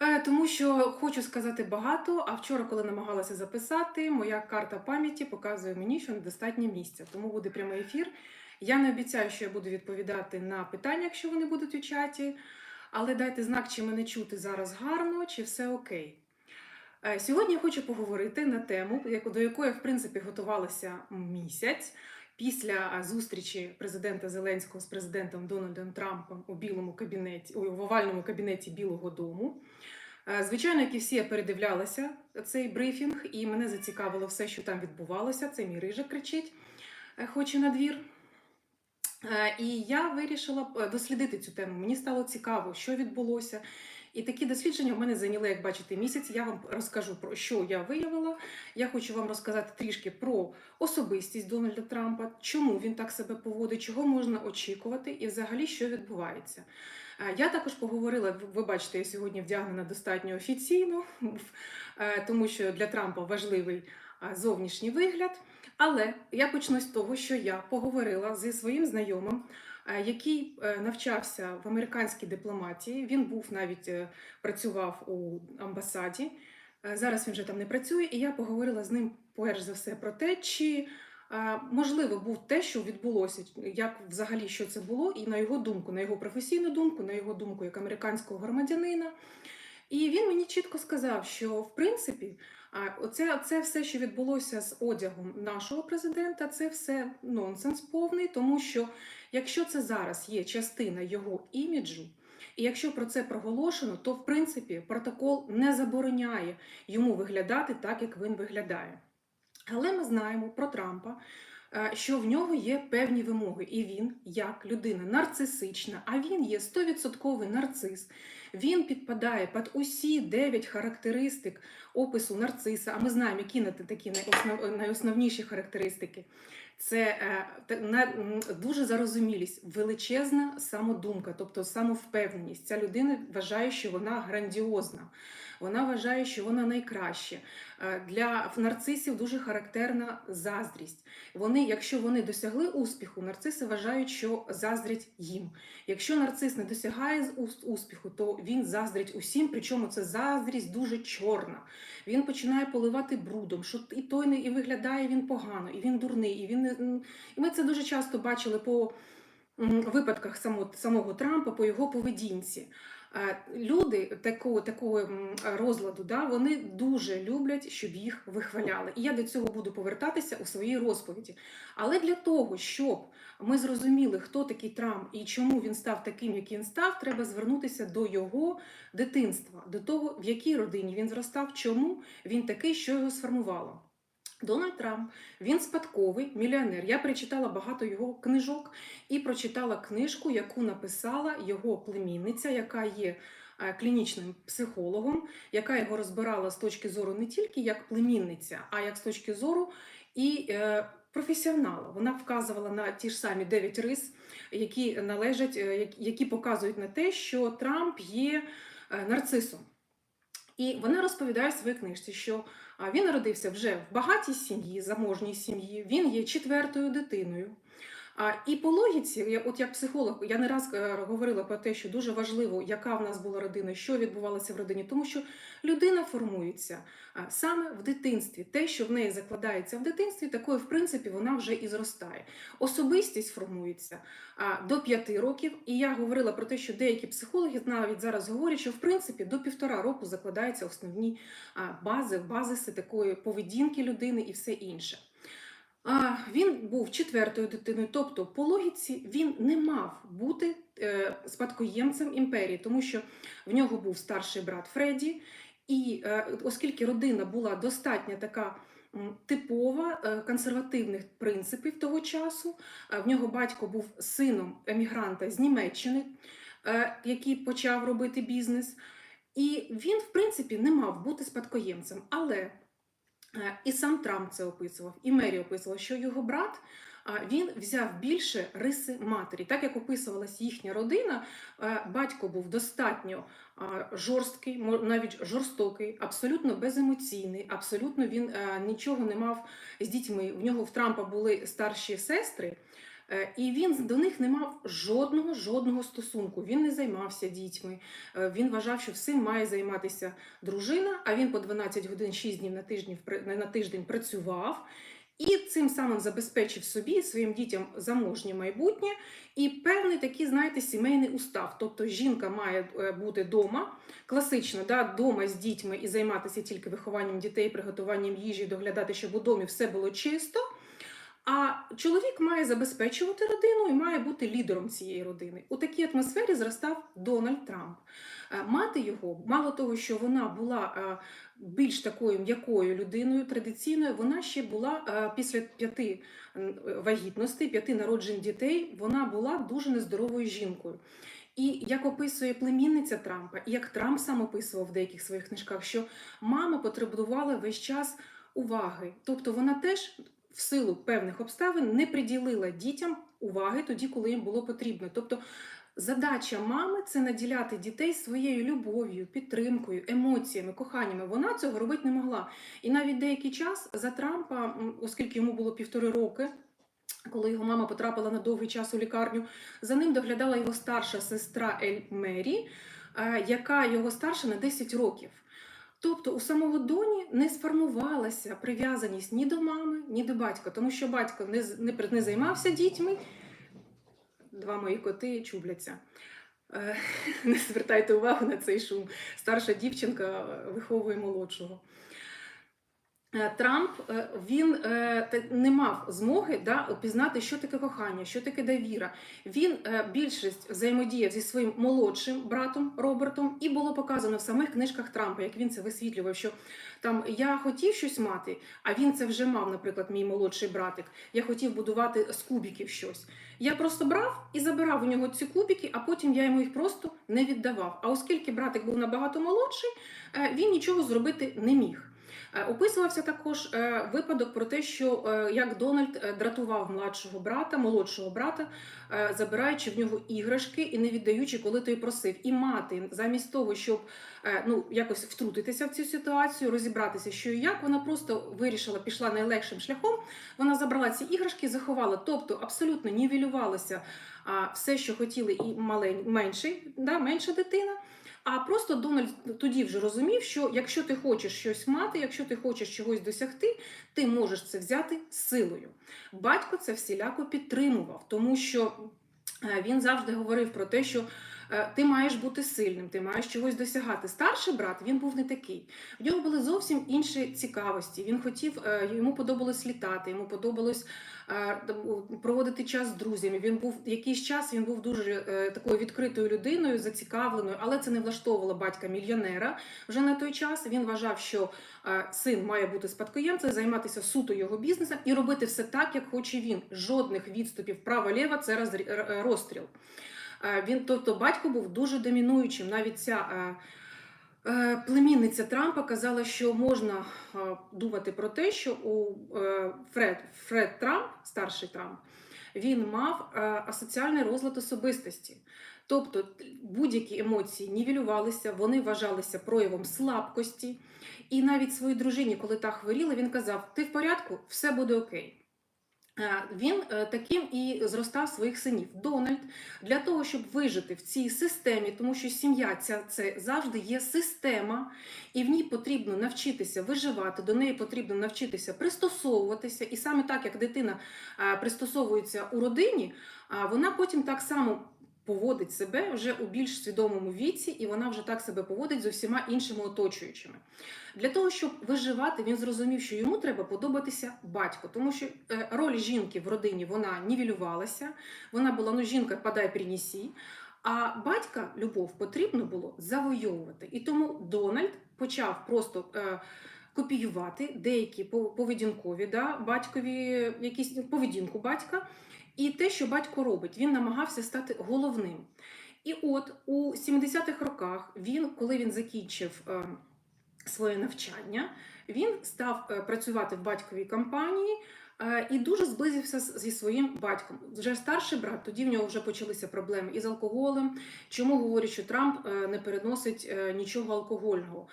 Е, Тому що хочу сказати багато. А вчора, коли намагалася записати, моя карта пам'яті показує мені, що недостатньо місця. Тому буде прямий ефір. Я не обіцяю, що я буду відповідати на питання, якщо вони будуть у чаті. Але дайте знак, чи мене чути зараз гарно, чи все окей. Е, Сьогодні я хочу поговорити на тему, до якої в принципі готувалася місяць після зустрічі президента Зеленського з президентом Дональдом Трампом у білому кабінеті, в овальному кабінеті Білого Дому. Е, Звичайно, як і всі, я передивлялася цей брифінг, і мене зацікавило все, що там відбувалося. Це мій рижик кричить, е, хоче на двір. Е, І я вирішила дослідити цю тему. Мені стало цікаво, що відбулося. І такі дослідження в мене зайняли, як бачите, місяць. Я вам розкажу про що я виявила. Я хочу вам розказати трішки про особистість Дональда Трампа, чому він так себе поводить, чого можна очікувати, і взагалі що відбувається. Е, Я також поговорила. ви- бачите, я сьогодні вдягнена достатньо офіційно, е, тому що для Трампа важливий зовнішній вигляд. Але я почну з того, що я поговорила зі своїм знайомим, який е, навчався в американській дипломатії. Він був навіть е, працював у амбасаді. Е, Зараз він вже там не працює, і я поговорила з ним перш за все про те, чи е, можливо був те, що відбулося, як взагалі що це було, і на його думку, на його професійну думку, на його думку як американського громадянина. І він мені чітко сказав, що в принципі оце, оце все, що відбулося з одягом нашого президента, це все нонсенс повний, тому що якщо це зараз є частина його іміджу, і якщо про це проголошено, то в принципі протокол не забороняє йому виглядати так, як він виглядає. Але ми знаємо про Трампа, що в нього є певні вимоги, і він, як людина нарцисична, а він є 100% нарцис. Він підпадає під усі 9 характеристик опису нарциса. А ми знаємо, які такі найосновніші характеристики. Це е, дуже зарозумілість, величезна самодумка, тобто самовпевненість. Ця людина вважає, що вона грандіозна. Вона вважає, що вона найкраще. Е, Для нарцисів дуже характерна заздрість. Вони, якщо вони досягли успіху, нарциси вважають, що заздрять їм. Якщо нарцис не досягає успіху, то він заздрить усім, причому це заздрість дуже чорна. Він починає поливати брудом, що і той не і виглядає він погано, і він дурний, і він і ми це дуже часто бачили по випадках само, самого Трампа, по його поведінці. Люди такого, такого розладу, да, вони дуже люблять, щоб їх вихваляли. І я до цього буду повертатися у своїй розповіді. Але для того, щоб ми зрозуміли, хто такий Трамп і чому він став таким, яким він став, треба звернутися до його дитинства, до того, в якій родині він зростав, чому він такий, що його сформувало. Дональд Трамп він спадковий мільйонер. Я перечитала багато його книжок і прочитала книжку, яку написала його племінниця, яка є е, клінічним психологом, яка його розбирала з точки зору не тільки як племінниця, а як з точки зору і е, професіонала. Вона вказувала на ті ж самі дев'ять рис, які належать, е, які показують на те, що Трамп є нарцисом. І вона розповідає в своїй книжці, що він народився вже в багатій сім'ї, заможній сім'ї. Він є четвертою дитиною. А, і по логіці, я- от як психолог, я не раз е, говорила про те, що дуже важливо, яка в нас була родина, що відбувалося в родині, тому що людина формується саме в дитинстві. Те, що в неї закладається в дитинстві, такою, в принципі, вона вже і зростає. Особистість формується а, до п'яти років. І я говорила про те, що деякі психологи навіть зараз говорять, що в принципі до півтора року закладаються основні бази, базиси такої поведінки людини і все інше. А, Він був четвертою дитиною, тобто по логіці він не мав бути е, спадкоємцем імперії, тому що в нього був старший брат Фредді, і е, оскільки родина була достатньо така типова е, консервативних принципів того часу, в нього батько був сином емігранта з Німеччини, який почав робити бізнес. І він, в принципі, не мав бути спадкоємцем. Але І сам Трамп це описував, і Мері описувала, що його брат він взяв більше риси матері. Так як описувалась їхня родина, е, батько був достатньо жорсткий, навіть жорстокий, абсолютно беземоційний, абсолютно він е, нічого не мав з дітьми. В нього в Трампа були старші сестри. Е, І він до них не мав жодного жодного стосунку. Він не займався дітьми. Е, Він вважав, що всім має займатися дружина. А він по 12 годин 6 днів на впр- на тиждень працював. І цим самим забезпечив собі своїм дітям заможнє майбутнє і певний такий, знаєте, сімейний устав. Тобто жінка має е, бути вдома, класично, да, вдома з дітьми і займатися тільки вихованням дітей, приготуванням їжі, доглядати, щоб у домі все було чисто. А чоловік має забезпечувати родину і має бути лідером цієї родини. У такій атмосфері зростав Дональд Трамп. Е, Мати його, мало того, що вона була е, більш такою м'якою людиною, традиційною, вона ще була е, після п'яти вагітностей, п'яти народжень дітей, вона була дуже нездоровою жінкою. І як описує племінниця Трампа, і як Трамп сам описував в деяких своїх книжках, що мама потребувала весь час уваги. Тобто вона теж в силу певних обставин не приділила дітям уваги тоді, коли їм було потрібно. Тобто задача мами це наділяти дітей своєю любов'ю, підтримкою, емоціями, коханнями. Вона цього робити не могла. І навіть деякий час за Трампа, оскільки йому було півтори роки. Коли його мама потрапила на довгий час у лікарню, за ним доглядала його старша сестра Ель Мері, е, яка його старша на 10 років. Тобто у самого доні не сформувалася прив'язаність ні до мами, ні до батька, тому що батько не, не, не займався дітьми. Два мої коти чубляться. Е, Не звертайте увагу на цей шум. Старша дівчинка е, виховує молодшого. Е, Трамп е, він е, не мав змоги да, опізнати, що таке кохання, що таке довіра. Він більшість взаємодіяв зі своїм молодшим братом Робертом, і було показано в самих книжках Трампа, як він це висвітлював, що там я хотів щось мати, а він це вже мав, наприклад, мій молодший братик. Я хотів будувати з кубіків щось. Я просто брав і забирав у нього ці кубики, а потім я йому їх просто не віддавав. А оскільки братик був набагато молодший, він нічого зробити не міг. Е, Описувався також е, випадок про те, що е, як Дональд дратував младшого брата, молодшого брата, забираючи в нього іграшки і не віддаючи, коли той просив. І мати, замість того, щоб ну, якось втрутитися в цю ситуацію, розібратися, що і як, вона просто вирішила, пішла найлегшим шляхом. Вона забрала ці іграшки, заховала, тобто абсолютно нівелювалося все, що хотіли, і малень, менший, да, менша дитина. А просто Дональд тоді вже розумів, що якщо ти хочеш щось мати, якщо ти хочеш чогось досягти, ти можеш це взяти силою. Батько це всіляко підтримував, тому що е, він завжди говорив про те, що ти маєш бути сильним, ти маєш чогось досягати. Старший брат він був не такий. В нього були зовсім інші цікавості. Він хотів, е, йому подобалось літати, йому подобалось е, проводити час з друзями. Він був якийсь час, він був дуже е, такою відкритою людиною, зацікавленою, але це не влаштовувало батька мільйонера. Вже на той час він вважав, що е, син має бути спадкоємцем, займатися суто його бізнесом і робити все так, як хоче він. Жодних відступів право-ліво це е, розстріл. Е, Він, тобто, батько був дуже домінуючим. Навіть ця е, е, племінниця Трампа казала, що можна думати про те, що у Фред, Фред Трамп, старший Трамп, він мав асоціальний розлад особистості. Тобто будь-які емоції нівелювалися, вони вважалися проявом слабкості. І навіть своїй дружині, коли та хворіла, він казав: Ти в порядку, все буде окей. Е, Він е, таким і зростав своїх синів. Дональд для того, щоб вижити в цій системі, тому що сім'я ця це завжди є система, і в ній потрібно навчитися виживати, до неї потрібно навчитися пристосовуватися. І саме так, як дитина е, пристосовується у родині, вона потім так само. Поводить себе вже у більш свідомому віці, і вона вже так себе поводить з усіма іншими оточуючими. Для того, щоб виживати, він зрозумів, що йому треба подобатися батько, тому що е, роль жінки в родині вона нівелювалася, вона була ну жінка подай принесі. А батька любов потрібно було завойовувати. І тому Дональд почав просто е, копіювати деякі пов- поведінкові да, батькові, якісь поведінку батька, і те, що батько робить, він намагався стати головним. І от у 70-х роках він, коли він закінчив е, своє навчання, він став е, працювати в батьковій компанії. Е, І дуже зблизився зі своїм батьком. Вже старший брат, тоді в нього вже почалися проблеми із алкоголем. Чому говорять, що Трамп е, не переносить е, нічого алкогольного?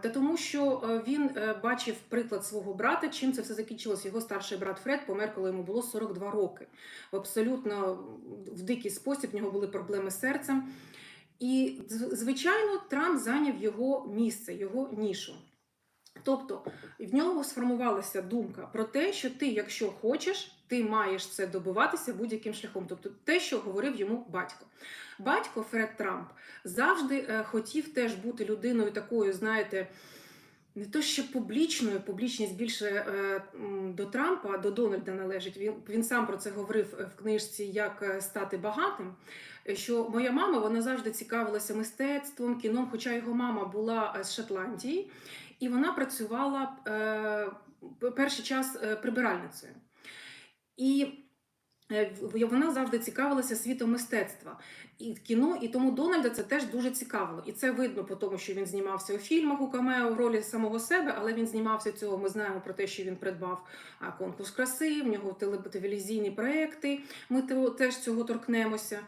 Та тому, що він бачив приклад свого брата, чим це все закінчилось. Його старший брат Фред помер, коли йому було 42 роки. В абсолютно в дикий спосіб в нього були проблеми з серцем. І, звичайно, Трамп зайняв його місце, його нішу. Тобто в нього сформувалася думка про те, що ти, якщо хочеш, ти маєш це добиватися будь-яким шляхом. Тобто те, що говорив йому батько. Батько Фред Трамп завжди е, хотів теж бути людиною такою, знаєте, не то ще публічною, публічність більше е, до Трампа, до Дональда належить. Він, він сам про це говорив е, в книжці Як е, стати багатим. Що моя мама вона завжди цікавилася мистецтвом, кіном, хоча його мама була з Шотландії, і вона працювала е, перший час е, прибиральницею. І е, вона завжди цікавилася світом мистецтва і кіно, і тому Дональда це теж дуже цікавило. І це видно по тому, що він знімався у фільмах у камео в ролі самого себе, але він знімався цього. Ми знаємо про те, що він придбав конкурс краси, в нього теле- телевізійні проекти. Ми те- теж цього торкнемося.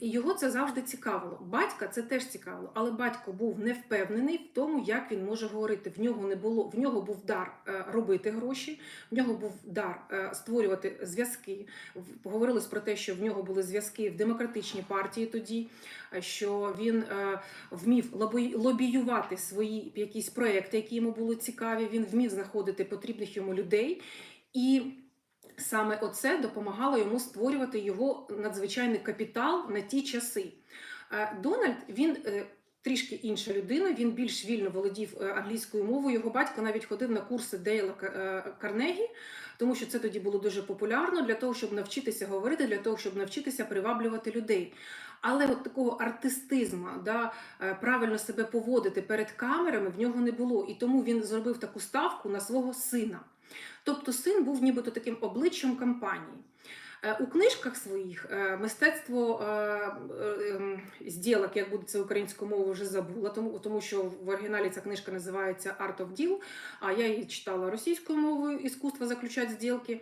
І його це завжди цікавило. Батька це теж цікавило, але батько був не впевнений в тому, як він може говорити. В нього не було, в нього був дар е, робити гроші, в нього був дар е, створювати зв'язки. Говорилось про те, що в нього були зв'язки в демократичній партії тоді, е, що він е, вмів лобіювати свої якісь проекти, які йому були цікаві. Він вмів знаходити потрібних йому людей. І саме оце допомагало йому створювати його надзвичайний капітал на ті часи. Е, Дональд він трішки інша людина, він більш вільно володів е, англійською мовою. Його батько навіть ходив на курси Дейла е, Карнегі, тому що це тоді було дуже популярно для того, щоб навчитися говорити, для того, щоб навчитися приваблювати людей. Але от такого артистизму, да, е, правильно себе поводити перед камерами в нього не було. І тому він зробив таку ставку на свого сина. Тобто син був нібито таким обличчям кампанії. Е, У книжках своїх е, мистецтво е, зділок, як буде це українською мовою, вже забула, тому, тому що в оригіналі ця книжка називається Art of Deal, а я її читала російською мовою Іскусство заключати зділки.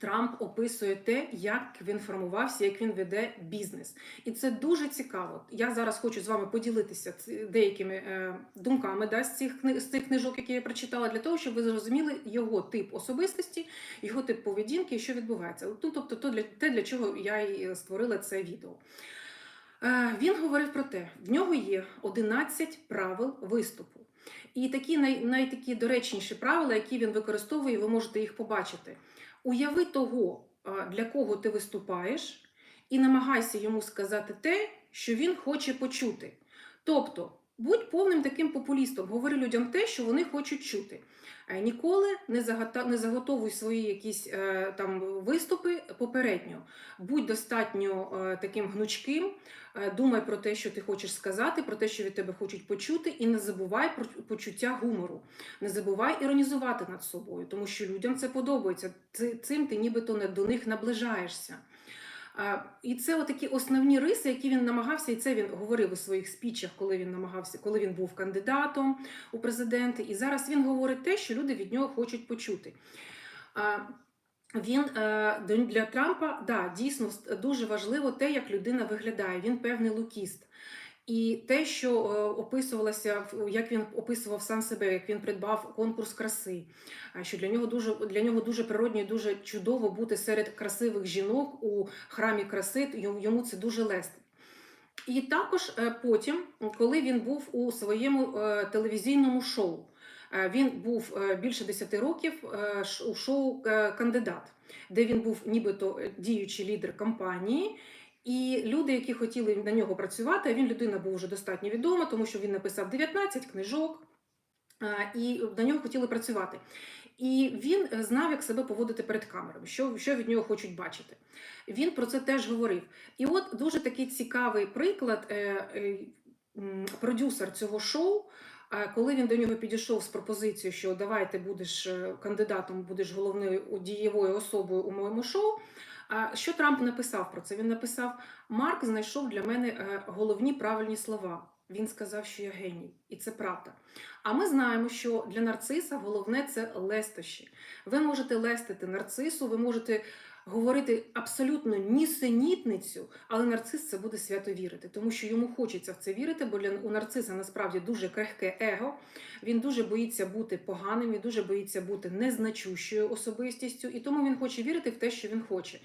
Трамп описує те, як він формувався, як він веде бізнес. І це дуже цікаво. Я зараз хочу з вами поділитися деякими е, думками да, з, цих, з цих книжок, які я прочитала, для того, щоб ви зрозуміли його тип особистості, його тип поведінки і що відбувається. Ну, тобто, то для, те, для чого я і створила це відео. Е, Він говорив про те, в нього є 11 правил виступу. І такі най, найтакі доречніші правила, які він використовує, ви можете їх побачити. Уяви того, для кого ти виступаєш, і намагайся йому сказати те, що він хоче почути. Тобто, будь повним таким популістом, говори людям те, що вони хочуть чути. Е, Ніколи не заготовуй свої якісь е, там виступи попередньо. Будь достатньо е, таким гнучким, думай про те, що ти хочеш сказати, про те, що від тебе хочуть почути, і не забувай про почуття гумору. Не забувай іронізувати над собою, тому що людям це подобається. Цим ти нібито не до них наближаєшся. І це такі основні риси, які він намагався, і це він говорив у своїх спічах, коли він намагався, коли він був кандидатом у президенти. І зараз він говорить те, що люди від нього хочуть почути. Він е, для Трампа да, дійсно дуже важливо те, як людина виглядає. Він певний лукіст. І те, що е, описувалося, як він описував сам себе, як він придбав конкурс краси, що для нього дуже для нього дуже природньо і дуже чудово бути серед красивих жінок у храмі краси. йому- це дуже лестить. І також е, потім, коли він був у своєму е, телевізійному шоу, він був більше 10 років у шоу Кандидат, де він був нібито діючий лідер кампанії. І люди, які хотіли на нього працювати, він людина був вже достатньо відома, тому що він написав 19 книжок, і на нього хотіли працювати. І він е, знав, як себе поводити перед камерами, що, що від нього хочуть бачити. Він про це теж говорив. І от дуже такий цікавий приклад. е, е, Продюсер цього шоу, коли він до нього підійшов з пропозицією, що давай ти будеш кандидатом, будеш головною дієвою особою у моєму шоу. Що Трамп написав про це? Він написав: Марк знайшов для мене е, головні правильні слова. Він сказав, що я геній, і це правда. А ми знаємо, що для нарциса головне це лестощі. Ви можете лестити нарцису, ви можете говорити абсолютно нісенітницю, але нарцис це буде свято вірити, тому що йому хочеться в це вірити, бо у нарциса насправді дуже крихке его. Він дуже боїться бути поганим, він дуже боїться бути незначущою особистістю, і тому він хоче вірити в те, що він хоче.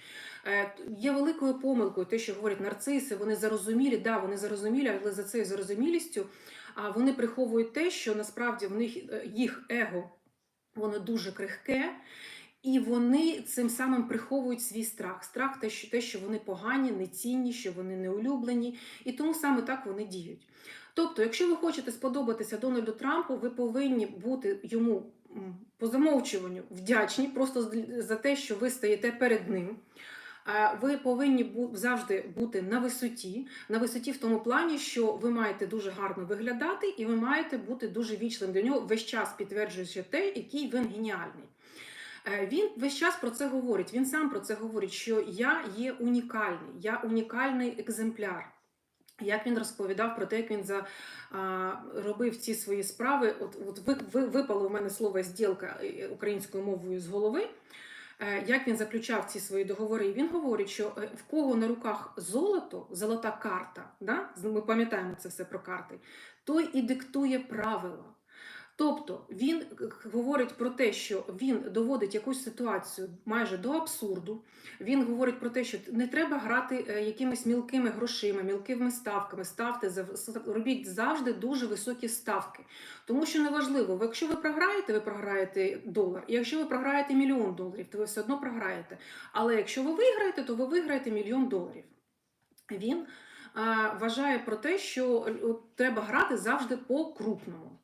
Е, Є великою помилкою те, що говорять нарциси, вони зарозумілі, да, вони зарозумілі, але за цією зарозумілістю а вони приховують те, що насправді в них е, їх его воно дуже крихке. І вони цим самим приховують свій страх. Страх те, що те, що вони погані, нецінні, що вони не улюблені, і тому саме так вони діють. Тобто, якщо ви хочете сподобатися Дональду Трампу, ви повинні бути йому по замовчуванню вдячні просто за те, що ви стоїте перед ним. Ви повинні завжди бути на висоті, на висоті в тому плані, що ви маєте дуже гарно виглядати, і ви маєте бути дуже вічним для нього весь час підтверджуючи те, який він геніальний. Е, Він весь час про це говорить. Він сам про це говорить, що я є унікальний, я унікальний екземпляр. Як він розповідав про те, як він за, а, робив ці свої справи, от, от ви, ви, випало у мене слово зділка е, українською мовою з голови. Е, Як він заключав ці свої договори, він говорить, що в кого на руках золото, золота карта, да? ми пам'ятаємо це все про карти, той і диктує правила. Тобто він е, говорить про те, що він доводить якусь ситуацію майже до абсурду. Він говорить про те, що не треба грати е, якимись мілкими грошима, мілкими ставками. Ставте робіть завжди дуже високі ставки. Тому що неважливо, якщо ви програєте, ви програєте долар. І якщо ви програєте мільйон доларів, то ви все одно програєте. Але якщо ви виграєте, то ви виграєте мільйон доларів. Він а, вважає про те, що е, треба грати завжди по крупному.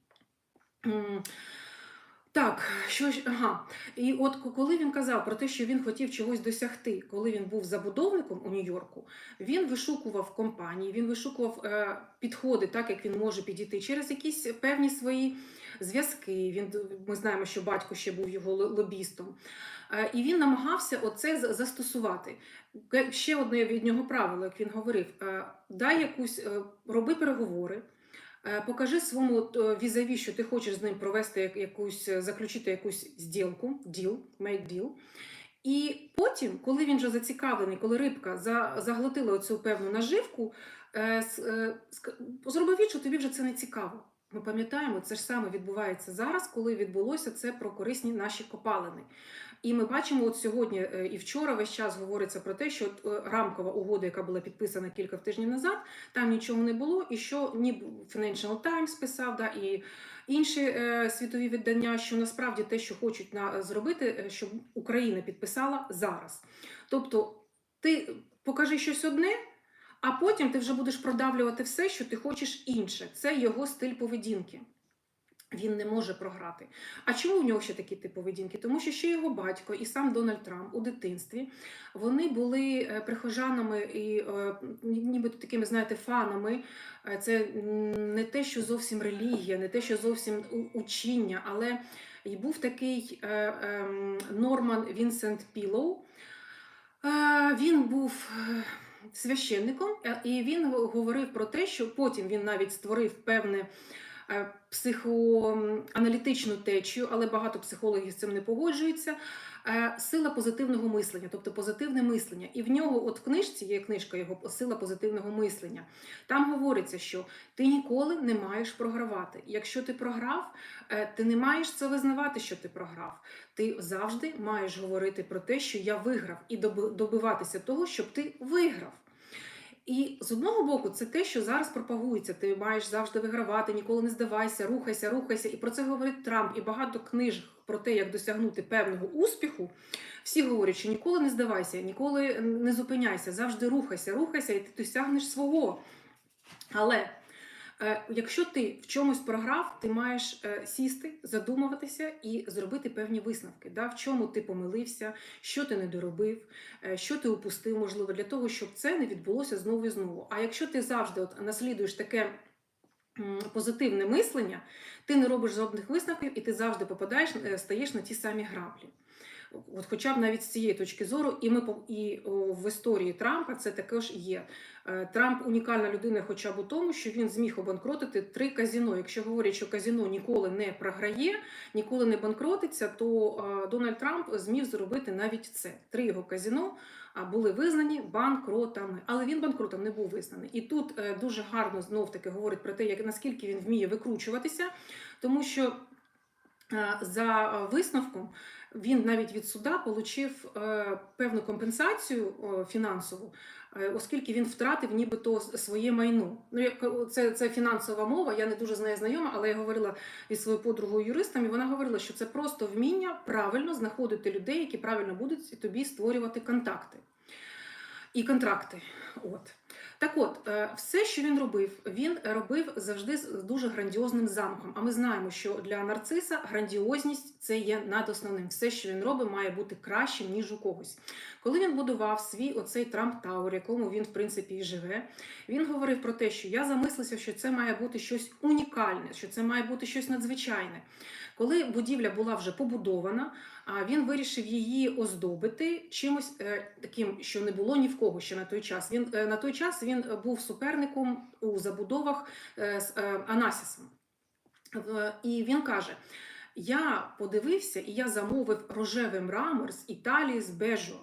Так, що ага. І от коли він казав про те, що він хотів чогось досягти, коли він був забудовником у Нью-Йорку, він вишукував компанії, він вишукував е, підходи, так як він може підійти через якісь певні свої зв'язки. Він ми знаємо, що батько ще був його лобістом. Е, і він намагався оце застосувати. Ще одне від нього правило, як він говорив: е, дай якусь е, роби переговори. Е, Покажи своєму е, візаві, що ти хочеш з ним провести якусь, е, заключити якусь зділку, deal, make deal. І потім, коли він вже зацікавлений, коли рибка за, заглотила оцю певну наживку, зроби від, що тобі вже це не цікаво. Ми пам'ятаємо, це ж саме відбувається зараз, коли відбулося це про корисні наші копалини. І ми бачимо, от сьогодні е, і вчора весь час говориться про те, що е, рамкова угода, яка була підписана кілька тижнів назад, там нічого не було, і що ні Financial Times писав, да, і інші е, світові видання, що насправді те, що хочуть на, зробити, е, щоб Україна підписала зараз. Тобто ти покажи щось одне, а потім ти вже будеш продавлювати все, що ти хочеш інше. Це його стиль поведінки. Він не може програти. А чому в нього ще такі тип поведінки? Тому що ще його батько і сам Дональд Трамп у дитинстві вони були е, прихожанами і е, нібито такими, знаєте, фанами. Е, Це не те, що зовсім релігія, не те, що зовсім учіння, але і був такий ем, Норман Вінсент Пілоу. Він був священником, і він говорив про те, що потім він навіть створив певне психоаналітичну течію, але багато психологів з цим не погоджуються. е, Сила позитивного мислення, тобто позитивне мислення. І в нього, от в книжці є книжка його Сила позитивного мислення. Там говориться, що ти ніколи не маєш програвати. Якщо ти програв, е, ти не маєш це визнавати, що ти програв. Ти завжди маєш говорити про те, що я виграв, і доби- добиватися того, щоб ти виграв. І з одного боку, це те, що зараз пропагується. Ти маєш завжди вигравати, ніколи не здавайся, рухайся, рухайся. І про це говорить Трамп. І багато книжок про те, як досягнути певного успіху. Всі говорять, що ніколи не здавайся, ніколи не зупиняйся, завжди рухайся, рухайся, і ти досягнеш свого. Але якщо ти в чомусь програв, ти маєш е, сісти, задумуватися і зробити певні висновки. Да? В чому ти помилився, що ти не доробив, е, що ти упустив, можливо, для того, щоб це не відбулося знову і знову. А якщо ти завжди от наслідуєш таке позитивне мислення, ти не робиш жодних висновків і ти завжди попадаєш, е, стаєш на ті самі граблі. От хоча б навіть з цієї точки зору, і ми і в історії Трампа це також є. Е, Трамп унікальна людина, хоча б у тому, що він зміг обанкротити три казіно. Якщо говорять, що казіно ніколи не програє, ніколи не банкротиться, то е, Дональд Трамп зміг зробити навіть це. Три його казіно були визнані банкротами, але він банкротом не був визнаний. І тут е, дуже гарно знов таки говорить про те, як наскільки він вміє викручуватися, тому що за висновком він навіть від суда отримав певну компенсацію е, фінансову, е, оскільки він втратив нібито своє майно. Ну, е, це, це фінансова мова, я не дуже з нею знайома, але я говорила із своєю подругою юристом, і вона говорила, що це просто вміння правильно знаходити людей, які правильно будуть тобі створювати контакти і контракти. От. Так от, е, все, що він робив, він робив завжди з дуже грандіозним замком. А ми знаємо, що для нарциса грандіозність це є надосновним. Все, що він робить, має бути кращим, ніж у когось. Коли він будував свій оцей Трамп Тауер, якому він, в принципі, і живе, він говорив про те, що я замислився, що це має бути щось унікальне, що це має бути щось надзвичайне. Коли будівля була вже побудована, він вирішив її оздобити чимось е, таким, що не було ні в кого ще на той час. Він е, на той час він був суперником у забудовах е, з Анасісом. І він каже: Я подивився і я замовив рожевий мрамор з Італії з Бежо.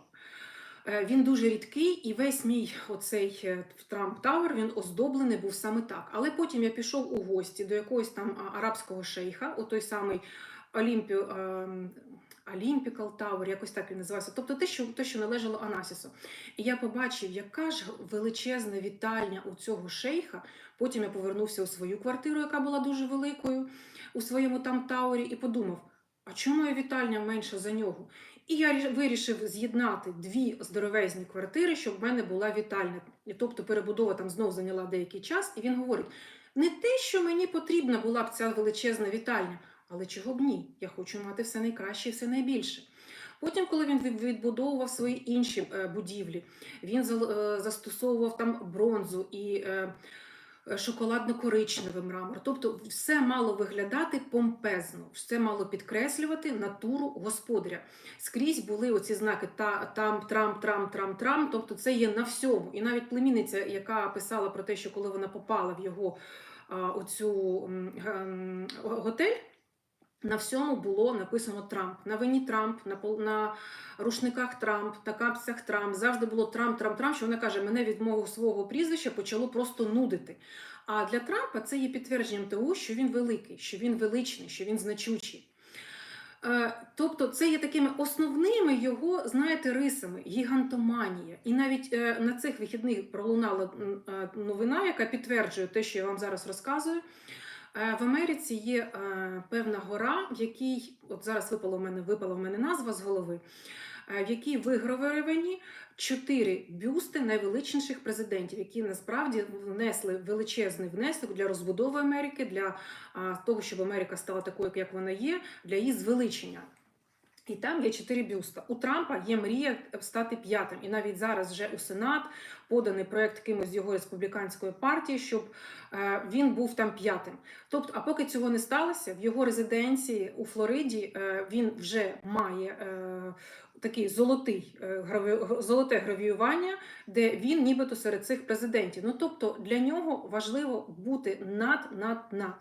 Е, Він дуже рідкий, і весь мій оцей е, Трамп Тауер він оздоблений був саме так. Але потім я пішов у гості до якогось там арабського шейха, о той самий Олімпі, ем, Олімпікал Тауер, якось так він називався. Тобто те, що, те, що належало Анасісу. І я побачив, яка ж величезна вітальня у цього шейха. Потім я повернувся у свою квартиру, яка була дуже великою у своєму там Таурі, і подумав: а чому моя вітальня менша за нього? І я вирішив з'єднати дві здоровезні квартири, щоб в мене була вітальня. Тобто перебудова там знов зайняла деякий час, і він говорить: не те, що мені потрібна була б ця величезна вітальня, але чого б ні? Я хочу мати все найкраще і все найбільше. Потім, коли він від- відбудовував свої інші е, будівлі, він е, застосовував там бронзу і е, шоколадно-коричневий мрамор. Тобто все мало виглядати помпезно, все мало підкреслювати натуру господаря. Скрізь були оці знаки та, там, трам, трам, трам, трам. Тобто це є на всьому. І навіть племінниця, яка писала про те, що коли вона попала в його оцю готель. На всьому було написано Трамп. На вині Трамп, на, на рушниках Трамп, на капцях Трамп. Завжди було Трамп, Трамп, Трамп, що вона каже, мене від мого свого прізвища почало просто нудити. А для Трампа це є підтвердженням того, що він великий, що він величний, що він значучий. Е, Тобто це є такими основними його, знаєте, рисами, гігантоманія. І навіть е, на цих вихідних пролунала е, новина, яка підтверджує те, що я вам зараз розказую. Е, В Америці є е, певна гора, в якій от зараз випала в мене випала в мене назва з голови, е, в якій вигравовані чотири бюсти найвеличніших президентів, які насправді внесли величезний внесок для розбудови Америки, для того, щоб Америка стала такою, як вона є, для її звеличення. І там є чотири бюста. У Трампа є мрія стати п'ятим. І навіть зараз вже у Сенат поданий проект кимось з його республіканської партії, щоб е, він був там п'ятим. Тобто, а поки цього не сталося, в його резиденції у Флориді е, він вже має е, такий золотий е, золоте гравіювання, де він нібито серед цих президентів. Ну тобто для нього важливо бути над над над.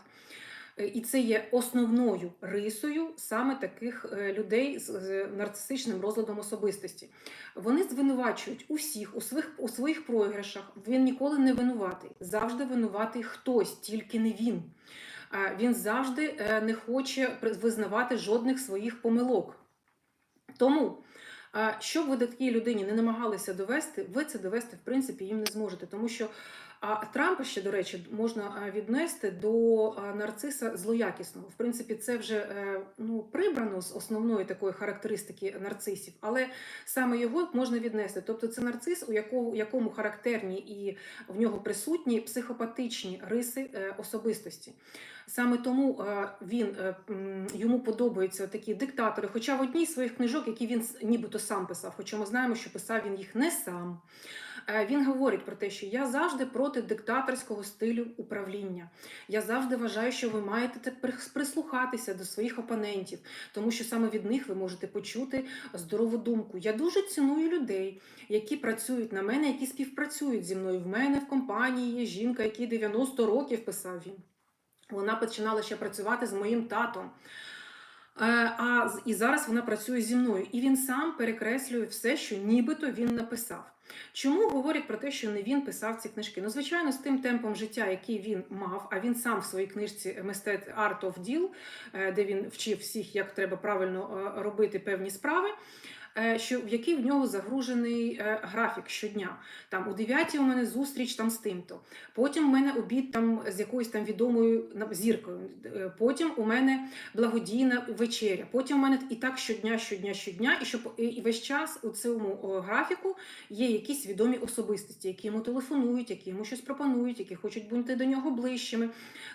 Е, І це є основною рисою саме таких е, людей з нарцисичним розладом особистості. Вони звинувачують усіх у своїх у своїх програшах. Він ніколи не винуватий. Завжди винуватий хтось, тільки не він. Він завжди е, не хоче визнавати жодних своїх помилок. Тому, е, що б ви такій людині не намагалися довести, ви це довести в принципі їм не зможете. Тому що а Трампа ще, до речі, можна е, віднести до е, нарциса злоякісного. В принципі, це вже е, ну, прибрано з основної такої характеристики нарцисів, але саме його можна віднести. Тобто це нарцис, у якого, якому характерні і в нього присутні психопатичні риси особистості. Саме тому він йому подобаються такі диктатори. Хоча в одній з своїх книжок, які він нібито сам писав, хоча ми знаємо, що писав він їх не сам. Е, Він говорить про те, що я завжди проти диктаторського стилю управління. Я завжди вважаю, що ви маєте те- прислухатися до своїх опонентів, тому що саме від них ви можете почути здорову думку. Я дуже ціную людей, які працюють на мене, які співпрацюють зі мною. В мене в компанії є жінка, якій 90 років писав він. Вона починала ще працювати з моїм татом. Е, А і зараз вона працює зі мною. І він сам перекреслює все, що нібито він написав. Чому говорять про те, що не він писав ці книжки? Ну, звичайно, з тим темпом життя, який він мав, а він сам в своїй книжці Мистет Art of Deal, е, де він вчив всіх, як треба правильно е, робити певні справи. Е, Що в який в нього загружений е, графік щодня. Там о 9 у мене зустріч там з тим-то. Потім у мене обід там з якоюсь там відомою зіркою. Е, Потім у мене благодійна вечеря. Потім у мене і так щодня, щодня, щодня, і щоб і весь час у цьому графіку є якісь відомі особистості, які йому телефонують, які йому щось пропонують, які хочуть бути до нього ближчими.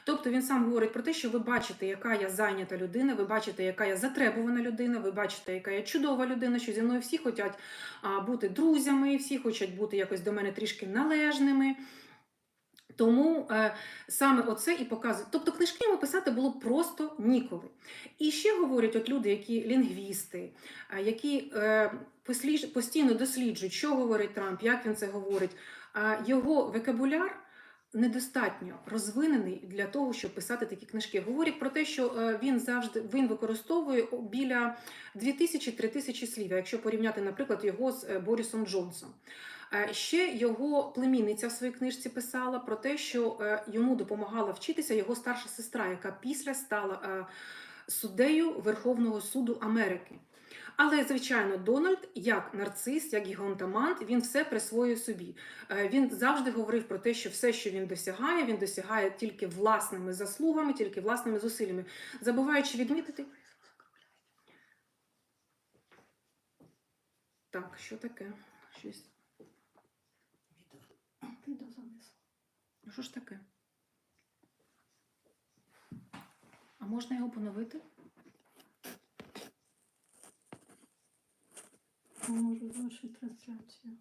Тобто він сам говорить про те, що ви бачите, яка я зайнята людина, ви бачите, яка я затребувана людина, ви бачите, яка я чудова людина, що зі мною всі хочуть бути друзями, всі хочуть бути якось до мене трішки належними. Тому е, саме оце і показує. Тобто книжки йому писати було просто ніколи. І ще говорять от люди, які лінгвісти, які е, постійно досліджують, що говорить Трамп, як він це говорить. Його вокабуляр недостатньо розвинений для того, щоб писати такі книжки. Говорять про те, що е, він завжди він використовує біля 2000-3000 слів, якщо порівняти, наприклад, його з е, Борісом Джонсом. Е, Ще його племінниця в своїй книжці писала про те, що йому допомагала вчитися його старша сестра, яка після стала суддею Верховного суду Америки. Але, звичайно, Дональд, як нарцис, як гігантамант, він все присвоює собі. Е, Він завжди говорив про те, що все, що він досягає, він досягає тільки власними заслугами, тільки власними зусиллями, забуваючи відмітити. Так, що таке? Щось. Відео. Ну, Що ж таке? А можна його поновити? Може, вашу трансляцію.